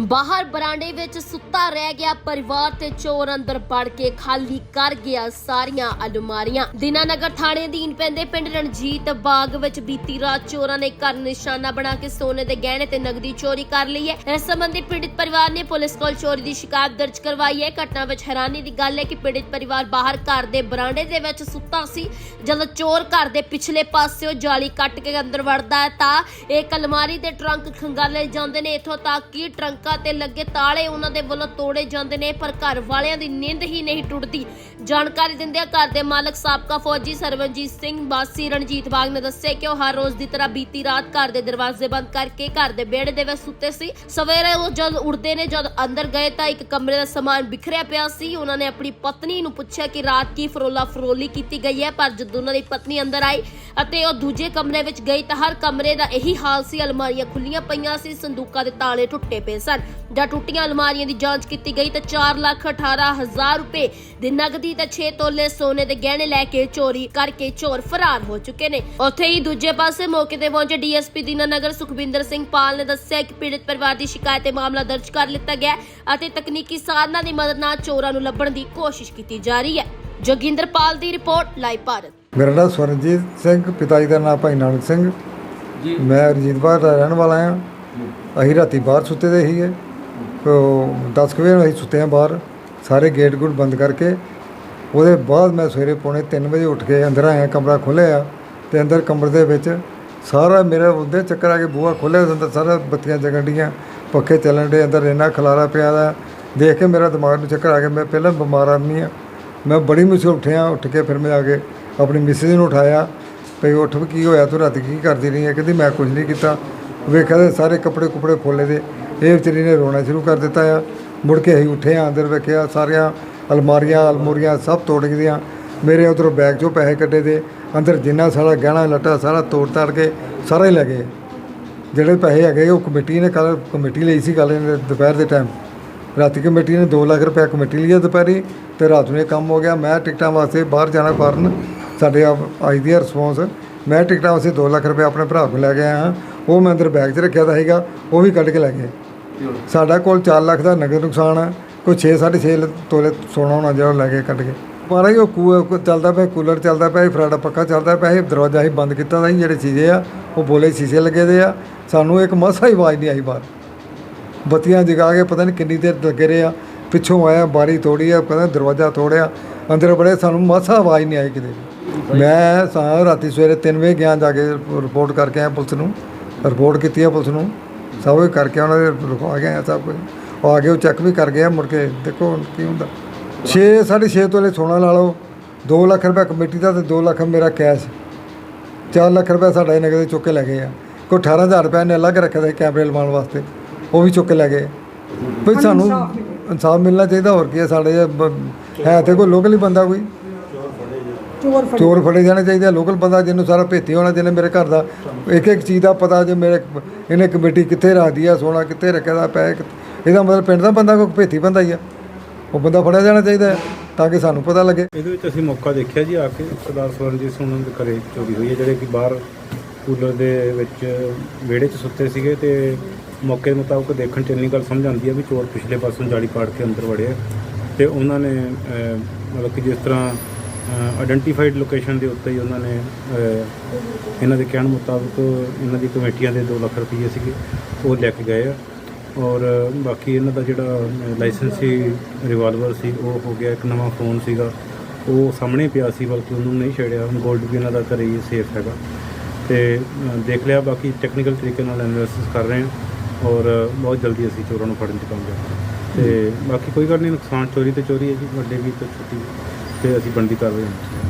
ਬਾਹਰ ਬਰਾਂਡੇ ਵਿੱਚ ਸੁੱਤਾ ਰਹਿ ਗਿਆ ਪਰਿਵਾਰ ਤੇ ਚੋਰ ਅੰਦਰ ਵੜ ਕੇ ਖਾਲੀ ਕਰ ਗਿਆ ਸਾਰੀਆਂ ਅਲਮਾਰੀਆਂ। ਦੀਨਾਨਗਰ ਥਾਣੇ ਅਧੀਨ ਪੈਂਦੇ ਪਿੰਡ ਰਣਜੀਤ ਬਾਗ ਵਿੱਚ ਬੀਤੀ ਰਾਤ ਚੋਰਾਂ ਨੇ ਘਰ ਨਿਸ਼ਾਨਾ ਬਣਾ ਕੇ ਸੋਨੇ ਦੇ ਗਹਿਣੇ ਤੇ ਨਗਦੀ ਚੋਰੀ ਕਰ ਲਈ ਹੈ। ਇਸ ਸੰਬੰਧੀ ਪੀੜਿਤ ਪਰਿਵਾਰ ਨੇ ਪੁਲਿਸ ਕੋਲ ਚੋਰੀ ਦੀ ਸ਼ਿਕਾਇਤ ਦਰਜ ਕਰਵਾਈ ਹੈ। ਘਟਨਾ ਵਿੱਚ ਹੈਰਾਨੀ ਦੀ ਗੱਲ ਹੈ ਕਿ ਪੀੜਿਤ ਪਰਿਵਾਰ ਬਾਹਰ ਘਰ ਦੇ ਬਰਾਂਡੇ ਦੇ ਵਿੱਚ ਸੁੱਤਾ ਸੀ। ਜਦੋਂ ਚੋਰ ਘਰ ਦੇ ਪਿਛਲੇ ਪਾਸਿਓਂ ਜਾਲੀ ਕੱਟ ਕੇ ਅੰਦਰ ਵੜਦਾ ਹੈ ਤਾਂ ਇਹ ਅਲਮਾਰੀ ਦੇ ਟਰੰਕ ਖੰਗਾਲੇ ਜਾਂਦੇ ਨੇ। ਇਥੋਂ ਤੱਕ ਕਿ ਟਰੰਕ ਤੇ ਲੱਗੇ ਤਾਲੇ ਉਹਨਾਂ ਦੇ ਵੱਲੋਂ ਤੋੜੇ ਜਾਂਦੇ ਨੇ, ਪਰ ਘਰ ਵਾਲਿਆਂ ਦੀ ਨਿੰਦ ਹੀ ਨਹੀਂ ਟੁੱਟਦੀ। ਜਾਣਕਾਰੀ ਦਿੰਦਿਆਂ ਘਰ ਦੇ ਮਾਲਕ ਸਾਬਕਾ ਫੌਜੀ ਸਰਵਨਜੀਤ ਸਿੰਘ, ਬਾਸੀ ਰਣਜੀਤ ਬਾਗ ਨੇ ਦੱਸਿਆ ਕਿ ਉਹ ਹਰ ਰੋਜ਼ ਦੀ ਤਰ੍ਹਾਂ ਬੀਤੀ ਰਾਤ ਘਰ ਦੇ ਦਰਵਾਜ਼ੇ ਬੰਦ ਕਰਕੇ ਘਰ ਦੇ ਵਿਹੜੇ ਦੇ ਵਿੱਚ ਸੁੱਤੇ ਸੀ। ਸਵੇਰੇ ਉਹ ਜਦ ਉੱਠਦੇ ਨੇ, ਜਦ ਅੰਦਰ ਗਏ ਤਾਂ ਇੱਕ ਕਮਰੇ ਦਾ ਸਮਾਨ ਬਿਖਰਿਆ ਪਿਆ ਸੀ। ਉਹਨਾਂ ਨੇ ਆਪਣੀ ਪਤਨੀ ਨੂੰ ਪੁੱਛਿਆ ਕਿ ਰਾਤ ਕੀ ਫਰੋਲਾ ਫਰੋਲੀ ਕੀਤੀ ਗਈ ਹੈ, ਪਰ ਜਦੋਂ ਉਹਨਾਂ ਦੀ ਪਤਨੀ ਅੰਦਰ ਆਈ ਅਤੇ ਉਹ ਦੂਜੇ ਕਮਰੇ ਵਿੱਚ ਗਈ ਤਾਂ ਹਰ ਕਮਰੇ ਦਾ ਇਹੀ ਹਾਲ ਸੀ। ਅਲਮਾਰੀਆਂ ਖੁੱਲੀਆਂ ਪਈਆਂ ਸੀ, ਸੰਦੂਕਾਂ ਦੇ ਤਾਲੇ ਟੁੱਟੇ ਪਏ ਸਨ। ਜਦ ਟੁੱਟੀਆਂ ਅਲਮਾਰੀਆਂ ਦੀ ਜਾਂਚ ਕੀਤੀ ਗਈ ਤਾਂ 4 ਲੱਖ 18 ਹਜ਼ਾਰ ਰੁਪਏ ਦੀ ਨਗਦੀ ਤੇ 6 ਤੋਲੇ ਸੋਨੇ ਦੇ ਗਹਿਣੇ ਲੈ ਕੇ ਚੋਰੀ ਕਰਕੇ ਚੋਰ ਫਰਾਰ ਹੋ ਚੁੱਕੇ ਨੇ। ਉੱਥੇ ਹੀ ਦੂਜੇ ਪਾਸੇ ਮੌਕੇ ਤੇ ਪਹੁੰਚੇ ਡੀਐਸਪੀ ਦੀਨਾਨਗਰ ਸੁਖਵਿੰਦਰ ਸਿੰਘ ਪਾਲ ਨੇ ਦੱਸਿਆ ਕਿ ਪੀੜਤ ਪਰਿਵਾਰ ਦੀ ਸ਼ਿਕਾਇਤ ਤੇ ਮਾਮਲਾ ਦਰਜ ਕਰ ਲਿੱਤਾ ਗਿਆ ਅਤੇ ਤਕਨੀਕੀ ਸਾਧਨਾਂ ਦੀ ਮਦਦ ਨਾਲ ਚੋਰਾਂ ਨੂੰ ਲੱਭਣ ਦੀ ਕੋਸ਼ਿਸ਼ ਕੀਤੀ ਜਾ ਰਹੀ ਹੈ। ਜੋਗਿੰਦਰ ਪਾਲ ਦੀ ਰਿਪੋਰਟ ਲਾਈਵ ਭਾਰਤ। ਮੇਰਾ ਨਾਮ ਸਵਰਨਜੀਤ ਸਿੰਘ ਪਿਤਾ ਜੀ ਦਾ ਨਾਮ ਭਾਈ ਨਾਨਕ ਸਿੰਘ। ਜੀ। ਮੈਂ ਰਜੀਤ ਬਾਗ ਦਾ ਰਹਿਣ ਵਾਲਾ ਹਾਂ। ਅਸੀਂ ਰਾਤੀ ਬਾਹਰ ਸੁੱਤੇ ਦੇ ਸੀਗੇ। ਤੋ 10 ਕੁ ਵਜੇ ਅਸੀਂ ਸੁੱਤੇ ਹਾਂ ਬਾਹਰ। ਸਾਰੇ ਗੇਟ ਗੁੱਟ ਬੰਦ ਕਰਕੇ ਉਹਦੇ ਬਾਅਦ ਮੈਂ ਸਵੇਰੇ ਪੌਣੇ 3 ਵਜੇ ਉੱਠ ਕੇ ਅੰਦਰ ਆਇਆ, ਕਮਰਾ ਖੋਲ੍ਹਿਆ ਤੇ ਅੰਦਰ ਕਮਰੇ ਦੇ ਵਿੱਚ ਸਾਰਾ ਮੇਰਾ ਉਹਦੇ ਚੱਕਰ ਆ ਕੇ ਬੂਹਾ ਖੋਲ੍ਹਿਆ ਅੰਦਰ ਸਾਰਾ ਬੱਤੀਆਂ ਜਗਣ ਡੀਆਂ, ਪੱਖੇ ਚੱਲਣ ਡੇ ਅੰਦਰ ਇੰਨਾ ਖਲਾਰਾ ਪਿਆ ਦਾ ਦੇਖ ਕੇ ਮੇਰਾ ਦਿਮਾਗ ਨੂੰ ਚੱਕਰ ਆ ਗਿਆ, ਮੈਂ ਪਹਿਲਾਂ ਬਿਮਾਰ ਆਦਮੀ ਆ। ਮੈਂ ਬੜੀ ਮੁਸ਼ਕਿਲ ਉੱਠਿਆ, ਉੱਠ ਕੇ ਫਿਰ ਮੈਂ ਆ ਕੇ ਆਪਣੀ ਮਿਸਿਸ ਨੂੰ ਉਠਾਇਆ, ਭਈ ਉੱਠ ਵੀ ਕੀ ਹੋਇਆ, ਤੂੰ ਰਾਤੀ ਕੀ ਕਰਦੀ ਰਹੀ ਹੈ? ਕਹਿੰਦੀ ਮੈਂ ਕੁਝ ਨਹੀਂ ਕੀਤਾ। ਵੇਖਿਆ ਤੇ ਸਾਰੇ ਕੱਪੜੇ ਕੁਪੜੇ ਖੋਲੇ ਦੇ। ਇਹ ਵਿਚਾਰੀ ਨੇ ਰੋਣਾ ਸ਼ੁਰੂ ਕਰ ਦਿੱਤਾ ਆ। ਮੁੜ ਕੇ ਅਸੀਂ ਉੱਠੇ ਆ, ਅੰਦਰ ਵੇਖਿਆ ਸਾਰੀਆਂ ਅਲਮਾਰੀਆਂ, ਅਲਮੂਰੀਆਂ ਸਭ ਤੋੜ ਗਈਆਂ ਮੇਰੇ ਉਧਰੋਂ ਬੈਗ 'ਚੋਂ ਪੈਸੇ ਕੱਢੇ ਦੇ। ਅੰਦਰ ਜਿੰਨਾ ਸਾਰਾ ਗਹਿਣਾ, ਲੱਟਾ ਸਾਰਾ ਤੋੜ ਤਾੜ ਕੇ ਸਾਰਾ ਹੀ ਲੈ ਗਏ। ਜਿਹੜੇ ਪੈਸੇ ਹੈਗੇ ਉਹ ਕਮੇਟੀ ਨੇ ਕੱਲ ਕਮੇਟੀ ਲਈ ਸੀ ਕੱਲ ਦੁਪਹਿਰ ਦੇ ਟਾਈਮ ਰਾਤੀ ਕਮੇਟੀ ਨੇ 2 ਲੱਖ ਰੁਪਏ ਕਮੇਟੀ ਲਿਆ ਦੁਪਹਿਰੀ ਤੇ ਰਾਤ ਨੂੰ ਇਹ ਕੰਮ ਹੋ ਗਿਆ। ਮੈਂ ਟਿਕਟਾਂ ਵਾਸਤੇ ਬਾਹਰ ਜਾਣਾ ਕਾਰਨ ਸਾਡੇ ਆਈ ਦੀ ਰਿਸਪੌਂਸ ਮੈਂ ਟਿਕਟਾਂ ਵਾਸਤੇ 2 ਲੱਖ ਰੁਪਏ ਆਪਣੇ ਭਰਾ ਕੋਲ ਲੈ ਕੇ ਆਇਆ। ਹਾਂ ਉਹ ਮੈਂ ਅੰਦਰ ਬੈਗ 'ਚ ਰੱਖਿਆ ਤਾਂ ਸੀਗਾ, ਉਹ ਵੀ ਕੱਢ ਕੇ ਲੈ ਗਏ। ਸਾਡਾ ਕੋਲ 4 ਲੱਖ ਦਾ ਨਗਦ ਨੁਕਸਾਨ ਹੈ ਕੋਈ 6 6.5 ਤੋਲੇ ਸੋਨਾ ਹੋਣਾ ਜਿਹੜਾ ਉਹ ਲੈ ਕੇ ਕੱਢ ਕੇ। ਪਰ ਇਹ ਉਹ ਕੂ- ਚੱਲਦਾ ਪਿਆ, ਕੂਲਰ ਚੱਲਦਾ ਪਿਆ, ਇਹ ਫਰਾਡਾ ਪੱਕਾ ਚੱਲਦਾ ਪਿਆ, ਇਹ ਦਰਵਾਜ਼ਾ ਹੀ ਬੰਦ ਕੀਤਾ ਤਾਂ ਜਿਹੜੇ ਚੀਜ਼ੇ ਆ, ਉਹ ਬੋਲੇ ਸ਼ੀਸ਼ੇ ਲੱਗੇ ਦੇ ਆ। ਸਾਨੂੰ ਇੱਕ ਮਸਾ ਹੀ ਆਵਾਜ਼ ਨਹੀਂ ਆਈ ਬਾਹਰ। ਬੱਤੀਆਂ ਜਗਾ ਕੇ ਪਤਾ ਨਹੀਂ ਕਿੰਨੀ ਦੇਰ ਲੱਗੇ ਰਹੇ ਆ, ਪਿੱਛੋਂ ਆਇਆ, ਬਾਰੀ ਤੋੜੀ ਆ ਕਹਿੰਦਾ ਦਰਵਾਜ਼ਾ ਤੋੜਿਆ, ਅੰਦਰ ਬੜੇ ਸਾਨੂੰ ਮਾਸਾ ਆਵਾਜ਼ ਨਹੀਂ ਆਈ ਕਿਤੇ। ਮੈਂ ਸਾਂ ਰਾਤੀ ਸਵੇਰੇ 3 ਵਜੇ ਗਿਆ ਜਾ ਕੇ ਰਿਪੋਰਟ ਕਰਕੇ ਆਇਆ ਪੁਲਿਸ ਨੂੰ। ਰਿਪੋਰਟ ਕੀਤੀ ਆ ਪੁਲਿਸ ਨੂੰ। ਸਭ ਕੁਝ ਕਰਕੇ ਉਹਨਾਂ ਦੇ ਰੁਕਵਾ ਗਏ ਆ ਸਭ ਕੁਝ। ਉਹ ਆ ਕੇ ਉਹ ਚੈੱਕ ਵੀ ਕਰ ਗਏ ਆ ਮੁੜ ਕੇ ਦੇਖੋ ਹੁਣ ਕੀ ਹੁੰਦਾ। 6 6.5 ਤੋਲੇ ਸੋਨਾ ਲਾ ਲਓ। 2 ਲੱਖ ਰੁਪਏ ਕਮੇਟੀ ਦਾ ਤੇ 2 ਲੱਖ ਮੇਰਾ ਕੈਸ਼। 4 ਲੱਖ ਰੁਪਏ ਸਾਡਾ ਇਹ ਨਗਦ ਚੁੱਕ ਕੇ ਲੈ ਗਏ ਆ। ਕੋਈ 18000 ਰੁਪਏ ਨੇ ਅਲੱਗ ਰੱਖਿਆ ਸੀ ਕੈਮਰੇ ਲਵਾਉਣ ਵਾਸਤੇ। ਉਹ ਵੀ ਚੁੱਕ ਕੇ ਲੈ ਗਏ। ਵੀ ਸਾਨੂੰ ਇਨਸਾਫ ਮਿਲਣਾ ਚਾਹੀਦਾ ਹੋਰ ਕੀ ਹੈ ਸਾਡੇ ਹੈ ਤੇ ਕੋਈ ਲੋਕਲ ਹੀ ਬੰਦਾ ਕੋਈ। ਚੋਰ ਫੜੇ ਜਾਣੇ। ਚਾਹੀਦੇ ਲੋਕਲ ਬੰਦਾ ਜਿਹਨੂੰ ਸਾਰਾ ਭੇਤੀ ਹੋਣਾ ਜਿਹਨੇ ਮੇਰੇ ਘਰ ਦਾ ਇੱਕ ਇੱਕ ਚੀਜ਼ ਦਾ ਪਤਾ ਜੇ ਮੇਰੇ ਇਹਨੇ ਕਮੇਟੀ ਕਿੱਥੇ ਰੱਖਦੀ ਆ, ਸੋਨਾ ਕਿੱਥੇ ਰੱਖਿਆ ਦਾ ਪੈ ਇਹਦਾ ਮਤਲਬ ਪਿੰਡ ਦਾ ਬੰਦਾ ਕੋਈ ਭੇਤੀ ਬੰਦਾ ਹੀ ਆ। ਉਹ ਬੰਦਾ ਫੜਿਆ ਜਾਣਾ ਚਾਹੀਦਾ ਤਾਂ ਕਿ ਸਾਨੂੰ ਪਤਾ ਲੱਗੇ। ਇਹਦੇ ਵਿੱਚ ਅਸੀਂ ਮੌਕਾ ਦੇਖਿਆ ਜੀ ਆ ਕੇ, ਸਰਦਾਰ ਸਵਰਨਜੀਤ ਸਿੰਘ ਉਹਨਾਂ ਦੇ ਘਰੇ ਚੋਰੀ ਹੋਈ ਹੈ, ਜਿਹੜੇ ਕਿ ਬਾਹਰ ਕੂਲਰ ਦੇ ਵਿੱਚ ਵਿਹੜੇ 'ਚ ਸੁੱਤੇ ਸੀਗੇ ਤੇ ਮੌਕੇ ਮੁਤਾਬਕ ਦੇਖਣ 'ਚ ਇੰਨੀ ਗੱਲ ਸਮਝ ਆਉਂਦੀ ਹੈ ਵੀ ਚੋਰ ਪਿਛਲੇ ਪਾਸੋਂ ਜਾਲੀ ਪਾੜ ਕੇ ਅੰਦਰ ਵੜਿਆ ਤੇ ਉਹਨਾਂ ਨੇ ਮਤਲਬ ਕਿ ਜਿਸ ਤਰ੍ਹਾਂ ਆਇਡੈਂਟੀਫਾਈਡ ਲੋਕੇਸ਼ਨ ਦੇ ਉੱਤੇ ਹੀ ਉਹਨਾਂ ਨੇ ਇਹਨਾਂ ਦੇ ਕਹਿਣ ਮੁਤਾਬਕ ਇਹਨਾਂ ਦੀ ਕਮੇਟੀਆਂ ਦੇ 2 ਲੱਖ ਰੁਪਏ ਸੀਗੇ, ਉਹ ਲੈ ਕੇ ਗਏ ਆ। ਔਰ ਬਾਕੀ ਇਹਨਾਂ ਦਾ ਜਿਹੜਾ ਲਾਇਸੈਂਸੀ ਰਿਵਾਲਵਰ ਸੀ ਉਹ ਹੋ ਗਿਆ, ਇੱਕ ਨਵਾਂ ਫੋਨ ਸੀਗਾ। ਉਹ ਸਾਹਮਣੇ ਪਿਆ ਸੀ, ਬਲਕਿ ਉਹਨੂੰ ਨਹੀਂ ਛੇੜਿਆ। ਹੁਣ 골ਡ ਵੀ ਇਹਨਾਂ ਦਾ ਘਰੇ ਹੀ ਸੇਫ ਹੈਗਾ। ਤੇ ਦੇਖ ਲਿਆ, ਬਾਕੀ ਟੈਕਨੀਕਲ ਤਰੀਕੇ ਨਾਲ ਐਨਾਲਿਸਿਸ ਕਰ ਰਹੇ ਹਾਂ। ਔਰ ਬਹੁਤ ਜਲਦੀ ਅਸੀਂ ਚੋਰਾਂ ਨੂੰ ਫੜਨ 'ਚ ਕਾਮਯਾਬ ਤੇ ਬਾਕੀ ਕੋਈ ਗੱਲ ਨਹੀਂ, ਨੁਕਸਾਨ ਚੋਰੀ ਤੇ ਚੋਰੀ ਹੈ ਜੀ, ਵੱਡੇ ਵੀ ਤੇ ਛੋਟੀ ਵੀ। ਤੇ ਅਸੀਂ ਬਣਦੀ ਕਰ ਰਹੇ ਹਾਂ